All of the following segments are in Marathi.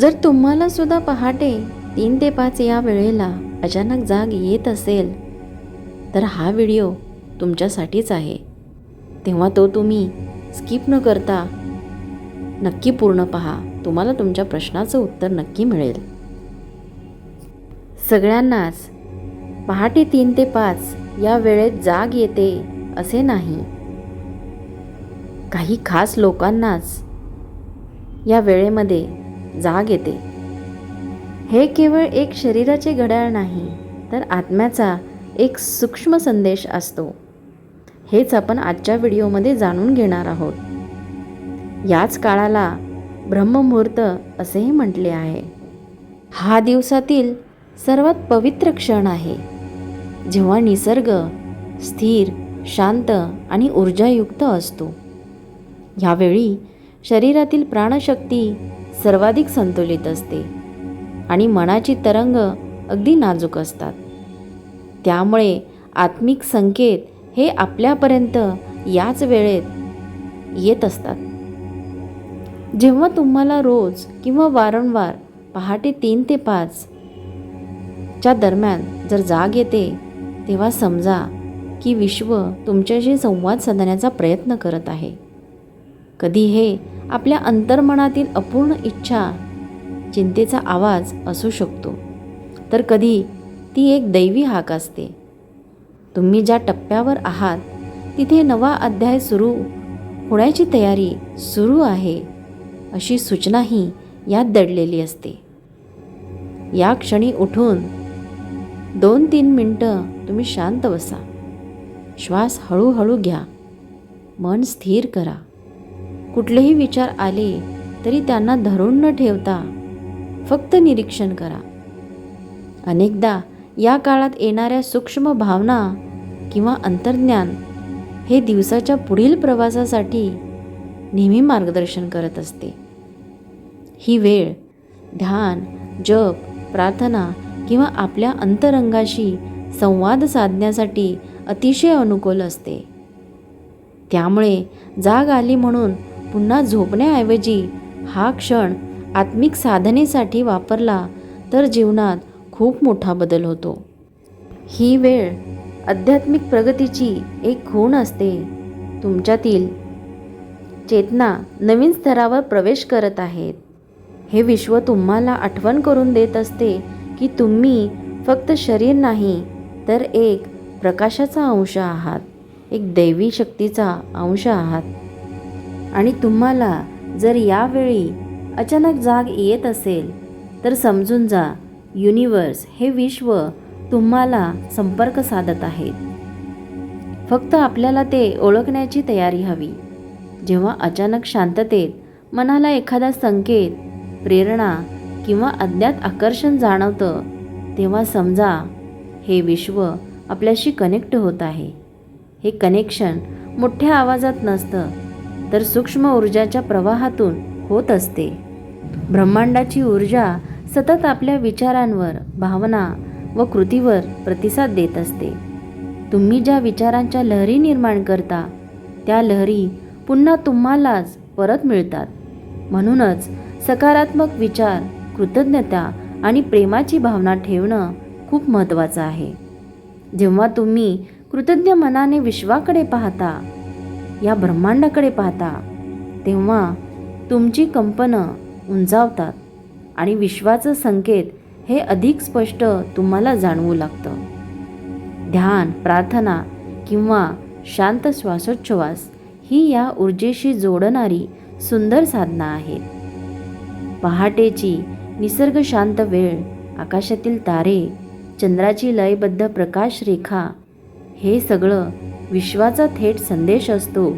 जर तुम्हाला सुद्धा पहाटे तीन ते पाच या वेळेला अचानक जाग येत असेल तर हा व्हिडिओ तुमच्यासाठीच आहे. तेव्हा तो तुम्ही स्किप न करता नक्की पूर्ण पहा. तुम्हाला तुमच्या प्रश्नाचं उत्तर नक्की मिळेल. सगळ्यांनाच पहाटे तीन ते पाच या वेळेत जाग येते असे नाही. काही खास लोकांनाच या वेळेमध्ये जाग येते. हे केवळ एक शरीराचे घड्याळ नाही तर आत्म्याचा एक सूक्ष्म संदेश असतो. हेच आपण आजच्या व्हिडिओमध्ये जाणून घेणार आहोत. याच काळाला ब्रह्ममुहूर्त असेही म्हटले आहे. हा दिवसातील सर्वात पवित्र क्षण आहे जेव्हा निसर्ग स्थिर शांत आणि ऊर्जायुक्त असतो. ह्यावेळी शरीरातील प्राणशक्ती सर्वाधिक संतुलित असते आणि मनाची तरंग अगदी नाजूक असतात. त्यामुळे आत्मिक संकेत हे आपल्यापर्यंत याच वेळेत येत असतात. जेव्हा तुम्हाला रोज किंवा वारंवार पहाटे तीन ते पाच च्या दरम्यान जर जाग येते तेव्हा समजा की विश्व तुमच्याशी संवाद साधण्याचा प्रयत्न करत आहे. कधी हे आपल्या अंतर्मनातील अपूर्ण इच्छा चिंतेचा आवाज असू शकतो. तर कधी ती एक दैवी हाक असते. तुम्ही ज्या टप्प्यावर आहात तिथे नवा अध्याय सुरू होण्याची तयारी सुरू आहे अशी सूचनाही यात दडलेली असते. या क्षणी उठून दोन तीन मिनटं तुम्ही शांत बसा. श्वास हळूहळू घ्या. मन स्थिर करा. कुठलेही विचार आले तरी त्यांना धरून न ठेवता फक्त निरीक्षण करा. अनेकदा या काळात येणाऱ्या सूक्ष्म भावना किंवा अंतर्ज्ञान हे दिवसाच्या पुढील प्रवासासाठी नेहमी मार्गदर्शन करत असते. ही वेळ ध्यान जप प्रार्थना किंवा आपल्या अंतरंगाशी संवाद साधण्यासाठी अतिशय अनुकूल असते. त्यामुळे जाग आली म्हणून पुन्हा झोपण्याऐवजी हा क्षण आत्मिक साधनेसाठी वापरला तर जीवनात खूप मोठा बदल होतो. ही वेळ आध्यात्मिक प्रगतीची एक खूण असते. तुमच्यातील चेतना नवीन स्तरावर प्रवेश करत आहेत. हे विश्व तुम्हाला आठवण करून देत असते की तुम्ही फक्त शरीर नाही तर एक प्रकाशाचा अंश आहात. एक दैवी शक्तीचा अंश आहात. आणि तुम्हाला जर यावेळी अचानक जाग येत असेल तर समजून जा युनिवर्स हे विश्व तुम्हाला संपर्क साधत आहेत फक्त आपल्याला ते ओळखण्याची तयारी हवी. जेव्हा अचानक शांततेत मनाला एखादा संकेत प्रेरणा किंवा अज्ञात आकर्षण जाणवतं तेव्हा समजा हे विश्व आपल्याशी कनेक्ट होत आहे. हे कनेक्शन मोठ्या आवाजात नसतं तर सूक्ष्म ऊर्जाच्या प्रवाहातून होत असते. ब्रह्मांडाची ऊर्जा सतत आपल्या विचारांवर भावना व कृतीवर प्रतिसाद देत असते. तुम्ही ज्या विचारांच्या लहरी निर्माण करता त्या लहरी पुन्हा तुम्हालाच परत मिळतात. म्हणूनच सकारात्मक विचार कृतज्ञता आणि प्रेमाची भावना ठेवणं खूप महत्त्वाचं आहे. जेव्हा तुम्ही कृतज्ञ मनाने विश्वाकडे पाहता या ब्रह्मांडाकडे पाहता तेव्हा तुमची कंपनं उंचावतात आणि विश्वाचं संकेत हे अधिक स्पष्ट तुम्हाला जाणवू लागतं. ध्यान प्रार्थना किंवा शांत श्वासोच्छ्वास ही या ऊर्जेशी जोडणारी सुंदर साधना आहेत पहाटेची निसर्ग शांत वेळ आकाशातील तारे चंद्राची लयबद्ध प्रकाश रेखा हे सगळं विश्वाचा थेट संदेश असतो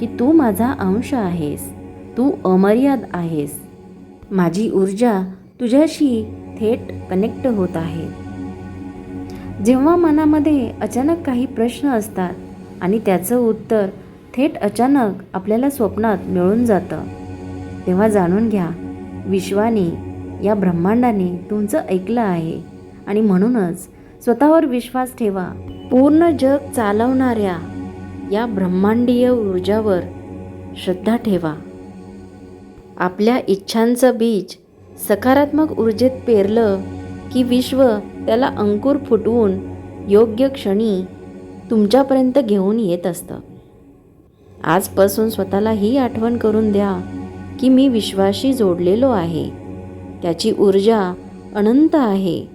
की तू माझा अंश आहेस तू अमर्याद आहेस. माझी ऊर्जा तुझ्याशी थेट कनेक्ट होत आहे. जेव्हा मनामध्ये अचानक काही प्रश्न असतात आणि त्याचं उत्तर थेट अचानक आपल्याला स्वप्नात मिळून जातं तेव्हा जाणून घ्या विश्वाने या ब्रह्मांडाने तुमचं ऐकलं आहे आणि म्हणूनच स्वतःवर विश्वास ठेवा. पूर्ण जग चालवणाऱ्या या ब्रह्मांडीय ऊर्जावर श्रद्धा ठेवा. आपल्या इच्छांचं बीज सकारात्मक ऊर्जेत पेरलं की विश्व त्याला अंकुर फुटवून योग्य क्षणी तुमच्यापर्यंत घेऊन येत असतं. आजपासून स्वतःला ही आठवण करून द्या की मी विश्वाशी जोडलेलो आहे. त्याची ऊर्जा अनंत आहे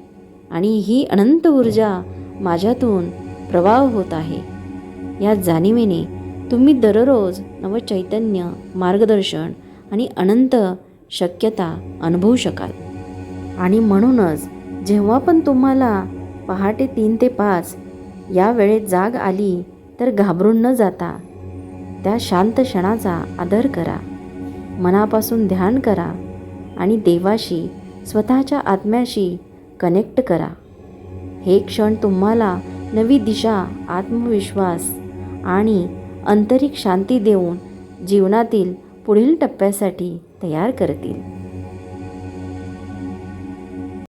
आणि ही अनंत ऊर्जा माझ्यातून प्रवाह होत आहे. या जाणीवेने तुम्ही दररोज नवचैतन्य मार्गदर्शन आणि अनंत शक्यता अनुभवू शकाल. आणि म्हणूनच जेव्हा पण तुम्हाला पहाटे तीन ते पाच या वेळेत जाग आली तर घाबरून न जाता त्या शांत क्षणाचा आदर करा. मनापासून ध्यान करा आणि देवाशी स्वतःच्या आत्म्याशी कनेक्ट करा. हे क्षण तुम्हाला नवी दिशा आत्मविश्वास आणि आंतरिक शांती देऊन जीवनातील पुढील टप्प्यासाठी तयार करतील.